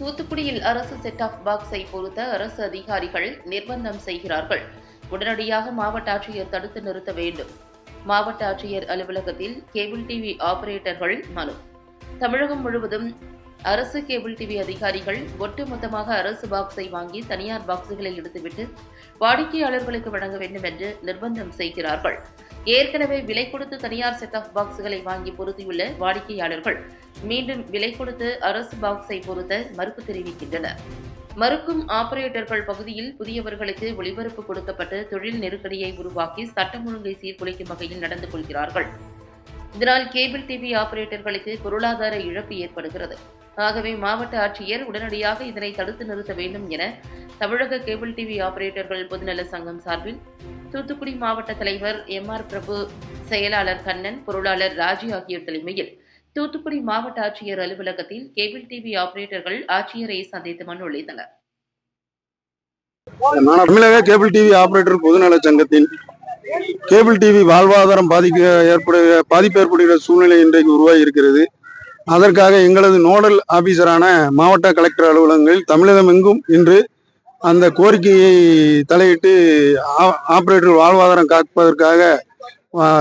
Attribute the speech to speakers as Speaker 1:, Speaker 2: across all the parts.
Speaker 1: தூத்துக்குடியில் அரசு set of பாக்ஸை பொறுத்த அரசு அதிகாரிகள் நிர்பந்தம் செய்கிறார்கள். உடனடியாக மாவட்ட ஆட்சியர் தடுத்து நிறுத்த வேண்டும். மாவட்ட ஆட்சியர் அலுவலகத்தில் கேபிள் டிவி ஆபரேட்டர்கள் மனு. தமிழகம் முழுவதும் அரசு கேபிள் டிவி அதிகாரிகள் ஒட்டுமொத்தமாக அரசு பாக்ஸை வாங்கி தனியார் பாக்ஸுகளில் எடுத்துவிட்டு வாடிக்கையாளர்களுக்கு வழங்க வேண்டும் என்று நிர்பந்தம் செய்கிறார்கள். ஏற்கனவே விலை கொடுத்து தனியார் செட் ஆஃப் பாக்ஸுகளை வாங்கி பொருத்தியுள்ள வாடிக்கையாளர்கள் மீண்டும் விலை கொடுத்து அரசு பாக்ஸை பொருத்த மறுப்பு தெரிவிக்கின்றனர். மறுக்கும் ஆபரேட்டர்கள் பகுதியில் புதியவர்களுக்கு ஒளிபரப்பு கொடுக்கப்பட்டு தொழில் நெருக்கடியை உருவாக்கி சட்டம் ஒழுங்கை சீர்குலைக்கும் வகையில் நடந்து கொள்கிறார்கள். இதனால் கேபிள் டிவி ஆபரேட்டர்களுக்கு பொருளாதார இழப்பு ஏற்படுகிறது. ஆகவே மாவட்ட ஆட்சியர் உடனடியாக இதனை தடுத்து நிறுத்த வேண்டும் என தமிழக கேபிள் டிவி ஆபரேட்டர்கள் பொதுநல சங்கம் சார்பில் தூத்துக்குடி மாவட்ட தலைவர் எம் ஆர் பிரபு செயலாளர் கண்ணன் பொருளாளர் ராஜி ஆகியோர் தலைமையில் தூத்துக்குடி மாவட்ட ஆட்சியர் அலுவலகத்தில் கேபிள் டிவி ஆபரேட்டர்கள் ஆட்சியரை சந்தித்து மனு அளித்தனர்.
Speaker 2: நான் தமிழக கேபிள் டிவி ஆபரேட்டர் பொதுநல சங்கத்தின் கேபிள் டிவி வாழ்வாதாரம் பாதிக்க ஏற்படுகிற பாதிப்பு ஏற்படுகிற சூழ்நிலை இன்றைக்கு உருவாகி இருக்கிறது. அதற்காக எங்களது நோடல் ஆபீசரான மாவட்ட கலெக்டர் அலுவலகங்களில் தமிழகம் எங்கும் இன்று அந்த கோரிக்கையை தலையிட்டு ஆ- ஆபரேட்டர் வாழ்வாதாரம் காப்பதற்காக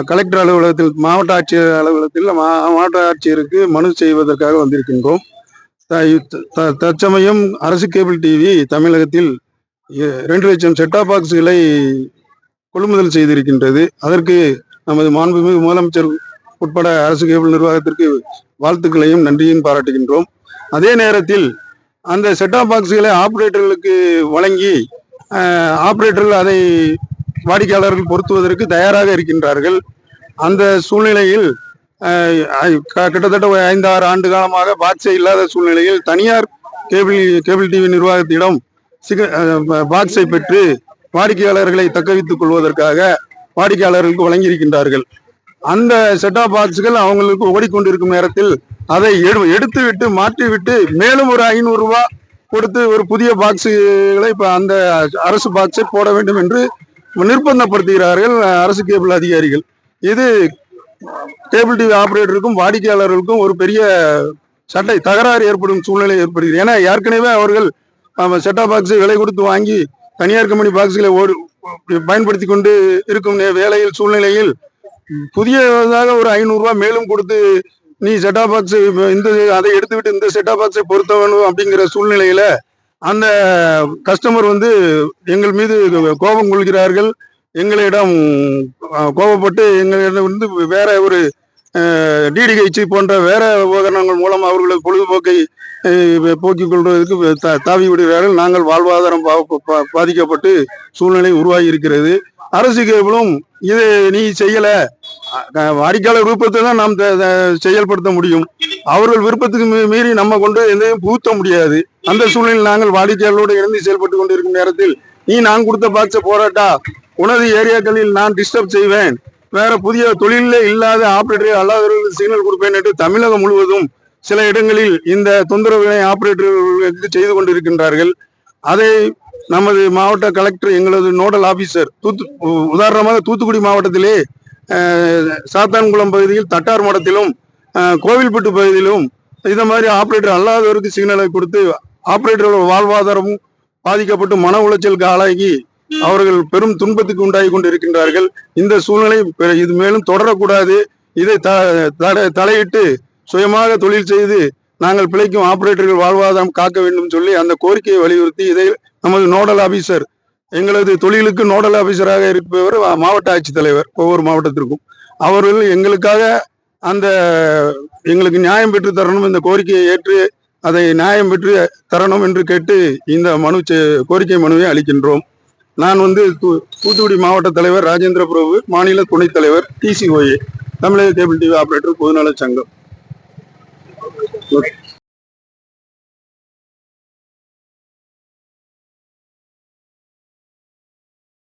Speaker 2: கலெக்டர் அலுவலகத்தில் மாவட்ட ஆட்சியர் அலுவலகத்தில் மா- மாவட்ட ஆட்சியருக்கு மனு செய்வதற்காக வந்திருக்கின்றோம். த- தற்சமயம் அரசு கேபிள் டிவி தமிழகத்தில் ரெண்டு லட்சம் செட்டாப் பாக்ஸ்களை கொள்முதல் செய்திருக்கின்றது. அதற்கு நமது மாண்புமிகு முதலமைச்சர் உட்பட அரசு கேபிள் நிர்வாகத்திற்கு வாழ்த்துக்களையும் நன்றியும் பாராட்டுகின்றோம். அதே நேரத்தில் அந்த செட்டாப் பாக்ஸ்களை ஆப்ரேட்டர்களுக்கு வழங்கி ஆப்ரேட்டர்கள் அதை வாடிக்கையாளர்கள் பொருத்துவதற்கு தயாராக இருக்கின்றார்கள். அந்த சூழ்நிலையில் க- கிட்டத்தட்ட ஒரு ஆண்டு காலமாக பாக்ஸே இல்லாத சூழ்நிலையில் தனியார் கேபிள் கேபிள் டிவி நிர்வாகத்திடம் சிக பாக்ஸை பெற்று வாடிக்கையாளர்களை தக்க வைத்துக் கொள்வதற்காக வாடிக்கையாளர்களுக்கு வழங்கியிருக்கின்றார்கள். அந்த செட்டா பாக்ஸ்கள் அவங்களுக்கு ஓடிக்கொண்டிருக்கும் நேரத்தில் அதை எடு எடுத்து விட்டு மேலும் ஒரு ஐநூறு ரூபாய் கொடுத்து ஒரு புதிய பாக்ஸுகளை இப்ப அந்த அரசு பாக்ஸை போட வேண்டும் என்று நிர்பந்தப்படுத்துகிறார்கள் அரசு கேபிள் அதிகாரிகள். இது கேபிள் டிவி ஆபரேட்டருக்கும் வாடிக்கையாளர்களுக்கும் ஒரு பெரிய சட்டை தகராறு ஏற்படும் சூழ்நிலை ஏற்படுகிறது. ஏன்னா ஏற்கனவே அவர்கள் செட்டா பாக்ஸை விலை கொடுத்து வாங்கி தனியார் கம்பெனி பாக்ஸ்களை ஓடு பயன்படுத்தி கொண்டு இருக்கும் வேலையில் சூழ்நிலையில் புதியதாக ஒரு ஐநூறுரூவா மேலும் கொடுத்து நீ செட்டா பாக்ஸ் இந்த அதை எடுத்துவிட்டு இந்த செட்டா பாக்ஸை பொருத்த வேணும் அப்படிங்கிற சூழ்நிலையில அந்த கஸ்டமர் வந்து எங்கள் மீது கோபம் கொள்கிறார்கள். எங்களிடம் கோபப்பட்டு எங்களிடம் வந்து வேற ஒரு டிடிஹெச் போன்ற வேற உபகரணங்கள் மூலம் அவர்களது பொழுதுபோக்கை போக்கிக் கொள்வதற்கு தாவி விடுகிறார்கள். நாங்கள் வாழ்வாதாரம் பா- பாதிக்கப்பட்டு சூழ்நிலை உருவாகி இருக்கிறது அரசு கேபிளும் இது நீ செய்யல. அடிக்கால ரூபத்தை தான் நாம் த- த- செயல்படுத்த முடியும். அவர்கள் விருப்பத்துக்கு மீ- மீறி நம்ம கொண்டு எதையும் புகுத்த முடியாது. அந்த சூழ்நிலையில் நாங்கள் வாடிக்கையாளரோடு இணைந்து செயல்பட்டு கொண்டிருக்கும் நேரத்தில் நீ நான் கொடுத்த பாக்ஸை போராட்டா? உனது ஏரியாக்களில் நான் டிஸ்டர்ப் செய்வேன். வேற புதிய தொழிலே இல்லாத ஆபரேட்டர் அல்லாதவர்களுக்கு சிக்னல் கொடுப்பேன் என்று தமிழகம் முழுவதும் சில இடங்களில் இந்த தொந்தரவுகளை ஆபரேட்டர்களுக்கு செய்து கொண்டிருக்கின்றார்கள். அதை நமது மாவட்ட கலெக்டர் எங்களது நோடல் ஆபீசர் தூத்து உதாரணமாக தூத்துக்குடி மாவட்டத்திலே சாத்தான்குளம் பகுதியில் தட்டார் மடத்திலும் கோவில்பட்டு பகுதியிலும் இந்த மாதிரி ஆபரேட்டர் அல்லாதவருக்கு சிக்னலை கொடுத்து ஆபரேட்டர்கள் வாழ்வாதாரமும் பாதிக்கப்பட்டு மன உளைச்சலுக்கு ஆளாகி அவர்கள் பெரும் துன்பத்துக்கு உண்டாகி கொண்டிருக்கின்றார்கள். இந்த சூழ்நிலை இது மேலும் தொடரக்கூடாது. இதை த- தட- தலையிட்டு சுயமாக தொழில் செய்து நாங்கள் பிழைக்கும் ஆபரேட்டர்கள் வாழ்வாதாரம் காக்க வேண்டும் சொல்லி அந்த கோரிக்கையை வலியுறுத்தி இதை நமது நோடல் ஆபீசர் எங்களது தொழிலுக்கு நோடல் ஆபீசராக இருப்பவர் மாவட்ட ஆட்சித்தலைவர் ஒவ்வொரு மாவட்டத்திற்கும். அவர்கள் எங்களுக்காக அந்த எங்களுக்கு நியாயம் பெற்று தரணும் இந்த கோரிக்கையை ஏற்று அதை நியாயம் பெற்று தரணும் என்று கேட்டு இந்த மனு கோரிக்கை மனுவை அளிக்கின்றோம். நான் வந்து தூ- தூத்துக்குடி மாவட்ட தலைவர் ராஜேந்திர பிரபு மாநில துணைத் தலைவர் டிசிஓஏ தமிழக கேபிள் டிவி ஆபரேட்டர் பொதுநல சங்கம்.